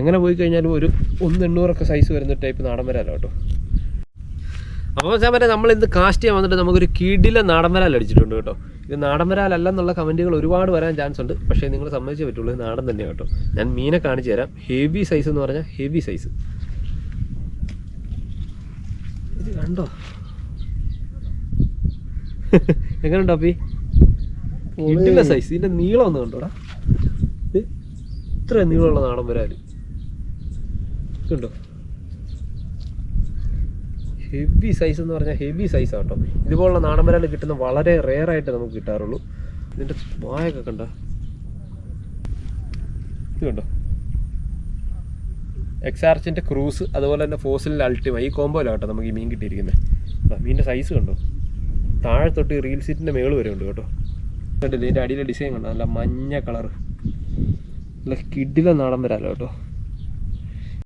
എങ്ങനെ പോയി കഴിഞ്ഞാലും ഒരു ഒന്ന് എണ്ണൂറൊക്കെ സൈസ് വരുന്ന ടൈപ്പ് നാടൻ വരാലോ കേട്ടോ. അപ്പോൾ വെച്ചാൽ പറയാം നമ്മൾ ഇന്ന് കാസ്റ്റ് ചെയ്യാൻ വന്നിട്ട് നമുക്കൊരു കീടിലെ നാടൻ വരാൽ അടിച്ചിട്ടുണ്ട് കേട്ടോ. ഇത് നാടൻ വരാലല്ലെന്നുള്ള കമന്റുകൾ ഒരുപാട് വരാൻ ചാൻസ് ഉണ്ട്. പക്ഷേ നിങ്ങൾ സമ്മതിച്ചേ പറ്റുള്ളൂ നാടൻ തന്നെയാണ് കേട്ടോ. ഞാൻ മീനെ കാണിച്ചു തരാം. ഹെവി സൈസ് എന്ന് പറഞ്ഞാൽ ഹെവി സൈസ് ഇത് കണ്ടോ? എങ്ങനെയുണ്ടോ അപ്പി? കിട്ടില്ല സൈസ് ഇതിന്റെ നീളം ഒന്ന് കണ്ടോടാ. ഇത് ഇത്ര നീളമുള്ള നാടൻ വരാൽ. കണ്ടോ ഹെവി സൈസ് എന്ന് പറഞ്ഞാൽ ഹെവി സൈസ് ആട്ടോ ഇതുപോലുള്ള നാടൻ മരാൽ കിട്ടുന്ന വളരെ റെയർ ആയിട്ട് നമുക്ക് കിട്ടാറുള്ളൂ. ഇതിന്റെ വായൊക്കെ കണ്ട? ഇത് കണ്ടോ എക്സാർച്ചിന്റെ ക്രൂസ് അതുപോലെ തന്നെ ഫോസിലിന്റെ അൾട്ടിമ ഈ കോമ്പോയിലാണ് കേട്ടോ നമുക്ക് ഈ മീൻ കിട്ടിയിരിക്കുന്നത് മീനിന്റെ സൈസ് കണ്ടോ? താഴെ തൊട്ട് റീൽ സീറ്റിന്റെ മേൾ വരെ ഉണ്ട് കേട്ടോ. കണ്ടില്ലേ? ഇതിന്റെ അടിയിലെ ഡിസൈൻ കണ്ടോ? നല്ല മഞ്ഞ കളർ നല്ല കിഡിലെ നാടൻ വരാലോ കേട്ടോ.